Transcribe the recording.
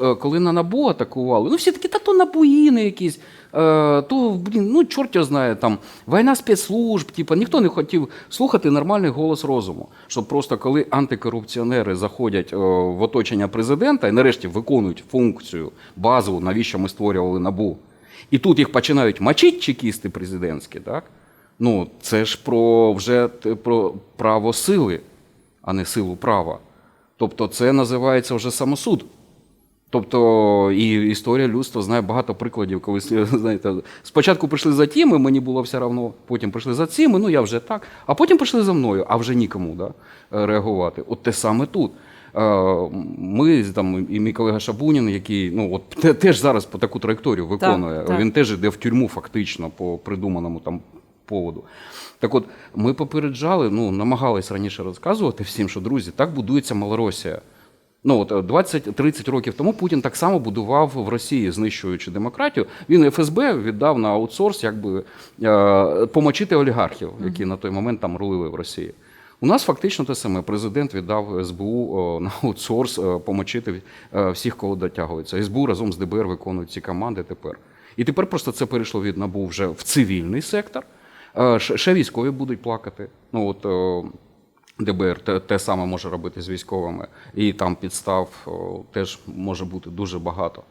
Е, Коли на НАБУ атакували, ну всі такі, та то набуїни якісь, е, то, блін, ну чорт його знає, там війна спецслужб, типу, ніхто не хотів слухати нормальний голос розуму. Щоб просто коли антикорупціонери заходять е, в оточення президента і нарешті виконують функцію базову, навіщо ми створювали НАБУ, і тут їх починають мочити чекісти президентські, так? Ну, це ж про вже про право сили, а не силу права. Тобто це називається вже самосуд. Тобто і історія людства знає багато прикладів, коли знаєте, спочатку прийшли за тими, мені було все одно, потім прийшли за цими, ну я вже так, а потім прийшли за мною, а вже нікому да, е, реагувати. От те саме тут. Е, Ми там і мій колега Шабунін, який ну от теж зараз по таку траєкторію виконує. так. Він теж йде в тюрму фактично по придуманому там поводу. Так от, ми попереджали, ну, намагались раніше розказувати всім, що друзі, так будується Малоросія. Ну, от е, 20-30 років тому Путін так само будував в Росії, знищуючи демократію. Він ФСБ віддав на аутсорс, якби е, помочити олігархів, які на той момент там рулили в Росії. У нас фактично те саме. Президент віддав СБУ на аутсорс е, помочити е, всіх, кого дотягується. СБУ разом з ДБР виконують ці команди тепер. І тепер просто це перейшло від НАБУ вже в цивільний сектор. Е, Ще військові будуть плакати. Ну от е, ДБР те, те саме може робити з військовими, і там підстав о, теж може бути дуже багато.